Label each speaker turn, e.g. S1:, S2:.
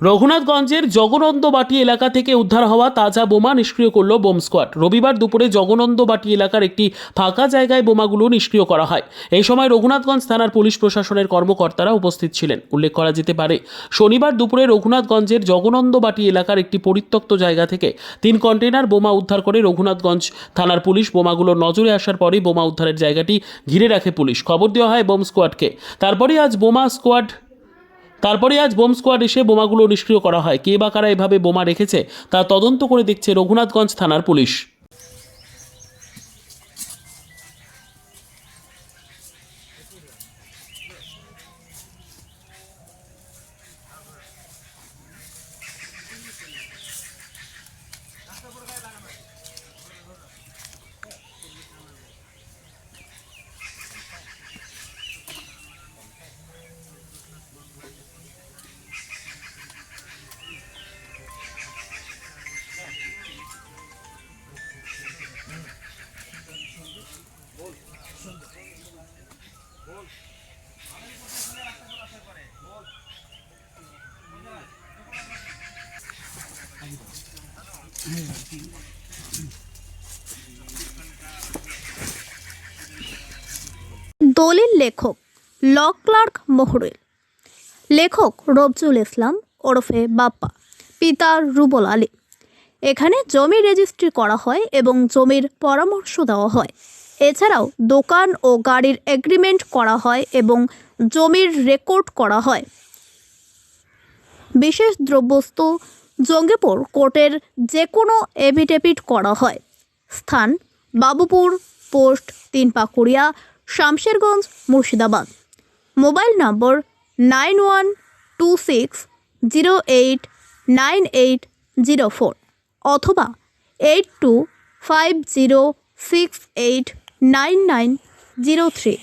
S1: রঘুনাথগঞ্জের জগনন্দবাটি এলাকা থেকে উদ্ধার হওয়া তাজা বোমা নিষ্ক্রিয় করল বোম স্কোয়াড। রবিবার দুপুরে জগনন্দবাটি এলাকার একটি ফাঁকা জায়গায় বোমাগুলো নিষ্ক্রিয় করা হয়। এই সময় রঘুনাথগঞ্জ থানার পুলিশ প্রশাসনের কর্মকর্তারা উপস্থিত ছিলেন। উল্লেখ করা যেতে পারে, শনিবার দুপুরে রঘুনাথগঞ্জের জগনন্দবাটি এলাকার একটি পরিত্যক্ত জায়গা থেকে তিন কন্টেনার বোমা উদ্ধার করে রঘুনাথগঞ্জ থানার পুলিশ বোমাগুলো নজরে আসার পরেই বোমা উদ্ধারের জায়গাটি ঘিরে রাখে পুলিশ। খবর দেওয়া হয় বোম স্কোয়াডকে। তারপরেই আজ বোমা স্কোয়াড তারপরে আজ বোম স্কোয়াড এসে বোমাগুলো নিষ্ক্রিয় করা হয়। কে বা কারা এভাবে বোমা রেখেছে, তা তদন্ত করে দেখছে রঘুনাথগঞ্জ থানার পুলিশ।
S2: দলিল লেখক ল ক্লার্ক মহরুল। লেখক রবজুল ইসলাম ওরফে বাপ্পা, পিতা রুবল আলী। এখানে জমি রেজিস্ট্রি করা হয় এবং জমির পরামর্শ দেওয়া হয়। এছাড়াও দোকান ও গাড়ির এগ্রিমেন্ট করা হয় এবং জমির রেকর্ড করা হয়। বিশেষ দ্রব্যস্তু জঙ্গিপুর কোর্টের যে কোনো এভিডেভিট করা হয়। স্থান বাবুপুর, পোস্ট তিন Pakuria Shamsherganj, Murshidabad. Mobile number nine one two six zero eight nine eight zero four অথবা eight two five zero six eight nine nine zero three.